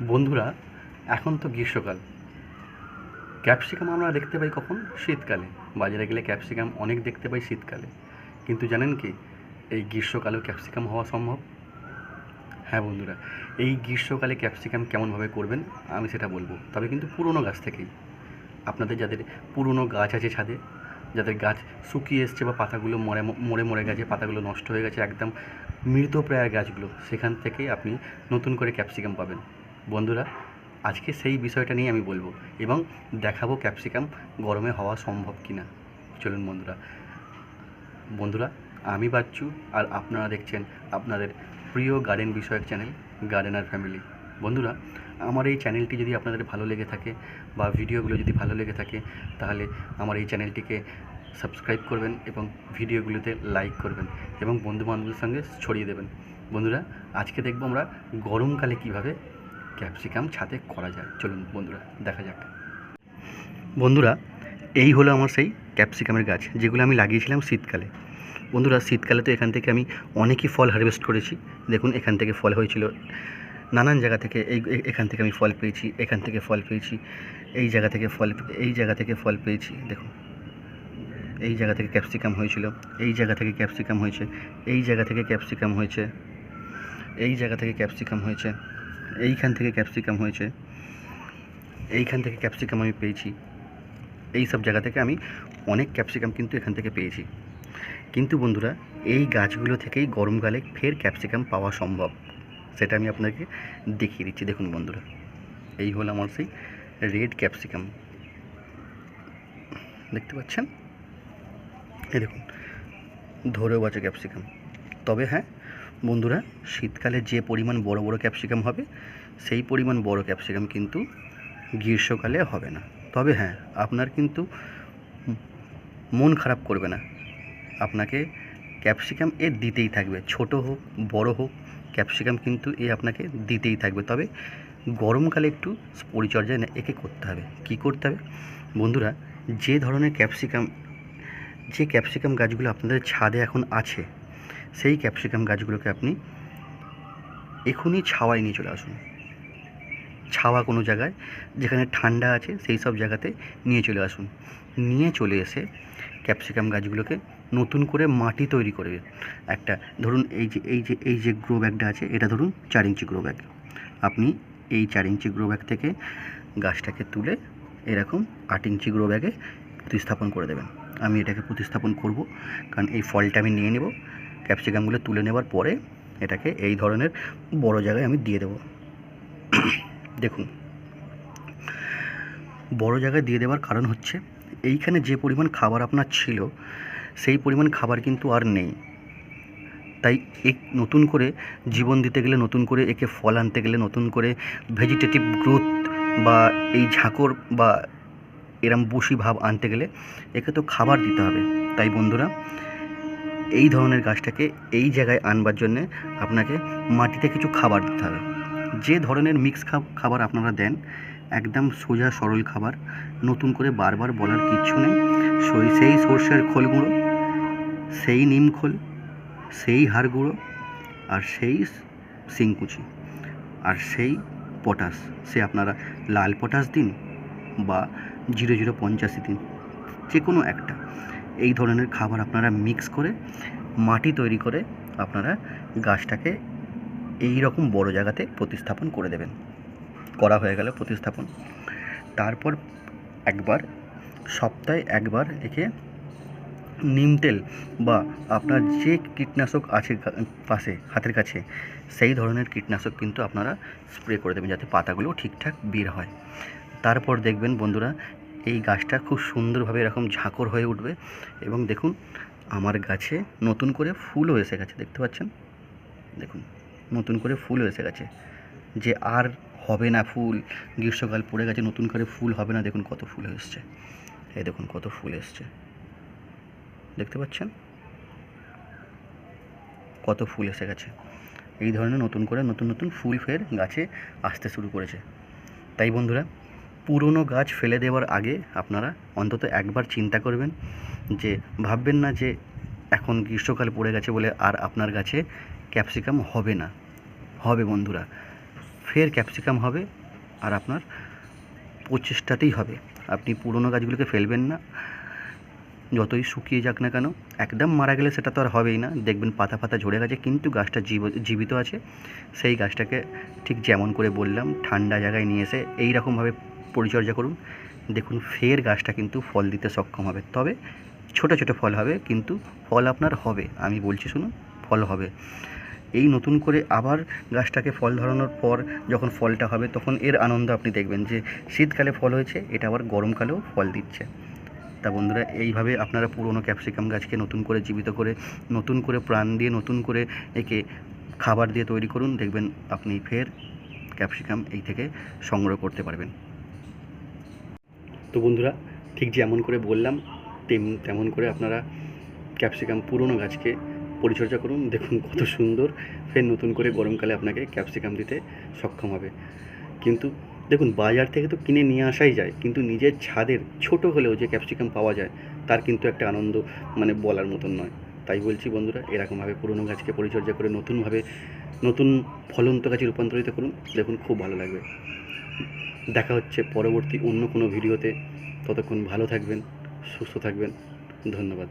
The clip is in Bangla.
বন্ধুরা, এখন তো গ্রীষ্মকাল। ক্যাপসিকাম আমরা দেখতে পাই কখন? শীতকালে। বাজারে গেলে ক্যাপসিকাম অনেক দেখতে পাই শীতকালে। কিন্তু জানেন কি? এই গ্রীষ্মকালেও ক্যাপসিকাম হওয়া সম্ভব? হ্যাঁ বন্ধুরা, এই গ্রীষ্মকালে ক্যাপসিকাম কেমনভাবে করবেন আমি সেটা বলব। তবে কিন্তু পুরনো গাছ থেকেই। আপনাদের যাদের পুরনো গাছ আছে ছাদে, যাদের গাছ শুকিয়ে এসছে বা পাতাগুলো মরে মরে মরে গেছে, পাতাগুলো নষ্ট হয়ে গেছে, একদম মৃতপ্রায় গাছগুলো, সেখান থেকেই আপনি নতুন করে ক্যাপসিকাম পাবেন। বন্ধুরা, আজকে সেই বিষয়টা নিয়ে আমি বলব এবং দেখাবো ক্যাপসিকাম গরমে হওয়া সম্ভব কি না চলুন বন্ধুরা। বন্ধুরা, আমি বাচ্চু আর আপনারা দেখছেন আপনাদের প্রিয় গার্ডেন বিষয়ক চ্যানেল গার্ডেনার ফ্যামিলি। বন্ধুরা, আমার এই চ্যানেলটি যদি আপনাদের ভালো লেগে থাকে বা ভিডিওগুলো যদি ভালো লেগে থাকে, তাহলে আমার এই চ্যানেলটিকে সাবস্ক্রাইব করবেন এবং ভিডিওগুলোতে লাইক করবেন এবং বন্ধু বান্ধবদের সঙ্গে ছড়িয়ে দেবেন। বন্ধুরা, আজকে দেখব আমরা গরমকালে কীভাবে ক্যাপসিকাম ছাদে করা যায়। চলুন বন্ধুরা, দেখা যাক। বন্ধুরা, এই হলো আমার সেই ক্যাপসিকামের গাছ, যেগুলো আমি লাগিয়েছিলাম শীতকালে। বন্ধুরা, শীতকালে তো এখান থেকে আমি অনেকই ফল হারভেস্ট করেছি। দেখুন, এখান থেকে ফল হয়েছিল নানান জায়গা থেকে, এই এখান থেকে আমি ফল পেয়েছি, এখান থেকে ফল পেয়েছি, এই জায়গা থেকে ফল, এই জায়গা থেকে ফল পেয়েছি, দেখুন। এই জায়গা থেকে ক্যাপসিকাম হয়েছিল, এই জায়গা থেকে ক্যাপসিকাম হয়েছে, এই জায়গা থেকে ক্যাপসিকাম হয়েছে, এই জায়গা থেকে ক্যাপসিকাম হয়েছে। এইখান থেকে ক্যাপসিকাম হয়েছে। এইখান থেকে ক্যাপসিকাম আমি পেয়েছি। এই সব জায়গা থেকে আমি অনেক ক্যাপসিকাম কিন্তু এখান থেকে পেয়েছি। কিন্তু বন্ধুরা, এই গাছগুলো থেকেই গরমকালে ফের ক্যাপসিকাম পাওয়া সম্ভব। সেটা আমি আপনাকে দেখিয়ে দিচ্ছি। দেখুন বন্ধুরা, এই হলো আমার সেই রেড ক্যাপসিকাম। দেখতে পাচ্ছেন? এই দেখুন, ধরেও আছে ক্যাপসিকাম। তবে হ্যাঁ বন্ধুরা, শীতকালে যে পরিমাণ বড় বড় ক্যাপসিকাম হবে, সেই পরিমাণ বড় ক্যাপসিকাম কিন্তু গ্রীষ্মকালে হবে না। তবে হ্যাঁ আপনার কিন্তু মন খারাপ করবে না। আপনাকে ক্যাপসিকাম এ দিতেই থাকবে। ছোট হোক, বড় হোক, ক্যাপসিকাম কিন্তু এ আপনাকে দিতেই থাকবে। তবে গরমকালে একটু পরিচর্যা নে- একে করতে হবে। কি করতে হবে? বন্ধুরা, যে ধরনের ক্যাপসিকাম, যে ক্যাপসিকাম গাছগুলো আপনাদের ছাদে এখন আছে সেই ক্যাপসিকাম গাছগুলোকে আপনি এখনই ছাওয়ায় নিয়ে চলে আসুন। ছাওয়া কোনো জায়গায়, যেখানে ঠান্ডা আছে সেই সব জায়গাতে নিয়ে চলে আসুন। নিয়ে চলে এসে ক্যাপসিকাম গাছগুলোকে নতুন করে মাটি তৈরি করবে। একটা, ধরুন এই যে এই যে এই যে গ্রো ব্যাগটা আছে, এটা ধরুন চার ইঞ্চি গ্রো ব্যাগ আপনি এই চার ইঞ্চি গ্রো ব্যাগ থেকে গাছটাকে তুলে এরকম আট ইঞ্চি গ্রো ব্যাগে প্রতিস্থাপন করে দেবেন। আমি এটাকে প্রতিস্থাপন করব, কারণ এই ফলটা আমি নিয়ে নেব। ক্যাপসিকামগুলো তুলে নেবার পরে এটাকে এই ধরনের বড় জায়গায় আমি দিয়ে দেবো। দেখুন, বড় জায়গায় দিয়ে দেওয়ার কারণ হচ্ছে, এইখানে যে পরিমাণ খাবার আপনার ছিল, সেই পরিমাণ খাবার কিন্তু আর নেই। তাই এক নতুন করে জীবন দিতে গেলে, নতুন করে একে ফল আনতে গেলে, নতুন করে ভেজিটেটিভ গ্রোথ বা এই ঝাঁকর বা এরম বসি ভাব আনতে গেলে, একে তো খাবার দিতে হবে। তাই বন্ধুরা এই ধরনের গাছটাকে এই জায়গায় আনবার জন্যে আপনাকে মাটিতে কিছু খাবার দিতে হবে। যে ধরনের মিক্স খাবার আপনারা দেন, একদম সোজা সরল খাবার, নতুন করে বারবার বলার কিচ্ছু নেই। সই সর্ষের খোল গুঁড়ো, সেই নিম খোল, সেই হাড় গুঁড়ো, আর সেই শিংকুচি আর সেই পটাশ। সে আপনারা লাল পটাশ দিন বা জিরো জিরো পঞ্চাশি দিন যে কোনো একটা। এই ধরনের খাবার আপনারা মিক্স করে মাটি তৈরি করে আপনারা গাছটাকে এই রকম বড় জায়গাতে প্রতিস্থাপন করে দেবেন। করা হয়ে গেল প্রতিস্থাপন। তারপর একবার, সপ্তাহে একবার একে নিম তেল বা আপনার যে কীটনাশক আছে পাশে, হাতের কাছে, সেই ধরনের কীটনাশক কিন্তু আপনারা স্প্রে করে দেবেন যাতে পাতাগুলো ঠিকঠাক বের হয়। তারপর দেখবেন বন্ধুরা এই গাছটা খুব সুন্দরভাবে এরকম ঝাঁকর হয়ে উঠবে এবং দেখুন, আমার গাছে নতুন করে ফুলও এসে গেছে, দেখতে পাচ্ছেন? দেখুন, নতুন করে ফুলও এসে গেছে। যে আর হবে না ফুল, গ্রীষ্মকাল পড়ে গেছে, নতুন করে ফুল হবে না, দেখুন কত ফুল এসছে। এই দেখুন কত ফুল এসছে। দেখতে পাচ্ছেন? কত ফুল এসে গেছে। এই ধরনের নতুন করে নতুন নতুন ফুল ফের গাছে আসতে শুরু করেছে। তাই বন্ধুরা পুরনো গাছ ফেলে দেওয়ার আগে আপনারা অন্তত একবার চিন্তা করবেন যে, ভাববেন না যে এখন গ্রীষ্মকাল পড়ে গেছে বলে আর আপনার গাছে ক্যাপসিকাম হবে না। হবে বন্ধুরা, ফের ক্যাপসিকাম হবে আর আপনার প্রচেষ্টাতেই হবে। আপনি পুরনো গাছগুলোকে ফেলবেন না, যতই শুকিয়ে যাক না কেন, একদম মারা গেলে সেটা তো আর হবেই না। দেখবেন পাতা পাতা ঝরে গেছে, কিন্তু গাছটা জীব, জীবিত আছে। সেই গাছটাকে ঠিক যেমন করে বললাম, ঠান্ডা জায়গায় নিয়ে এসে এই রকমভাবে পরিচর্যা করুন। দেখুন, ফের গাছটা কিন্তু ফল দিতে সক্ষম হবে। তবে ছোট ছোট ফল হবে, কিন্তু ফল আপনার হবে। আমি বলছি, শুনুন, ফল হবে। এই নতুন করে আবার গাছটাকে ফল ধরানোর পর যখন ফলটা হবে, তখন এর আনন্দ আপনি দেখবেন যে, শীতকালে ফল হয়েছে, এটা আবার গরমকালেও ফল দিচ্ছে। তা বন্ধুরা, এইভাবে আপনারা পুরনো ক্যাপসিকাম গাছকে নতুন করে জীবিত করে, নতুন করে প্রাণ দিয়ে, নতুন করে একে খাবার দিয়ে তৈরি করুন। দেখবেন, আপনি ফের ক্যাপসিকাম এই থেকে সংগ্রহ করতে পারবেন। তো বন্ধুরা, ঠিক যেমন করে বললাম, তেম, তেমন করে আপনারা ক্যাপসিকাম পুরনো গাছকে পরিচর্যা করুন। দেখুন কত সুন্দর, ফের নতুন করে গরমকালে আপনাকে ক্যাপসিকাম দিতে সক্ষম হবে। কিন্তু দেখুন, বাজার থেকে তো কিনে নিয়ে আসাই যায়, কিন্তু নিজের ছাদের ছোট হলেও যে ক্যাপসিকাম পাওয়া যায়, তার কিন্তু একটা আনন্দ মানে বলার মতন নয়। তাই বলছি বন্ধুরা, এরকমভাবে পুরনো গাছকে পরিচর্যা করে নতুনভাবে নতুন ফলন্ত গাছে রূপান্তরিত করুন। দেখুন, খুব ভালো লাগবে। দেখা হচ্ছে পরবর্তী অন্য কোনো ভিডিওতে। ততক্ষণ ভালো থাকবেন সুস্থ থাকবেন। ধন্যবাদ।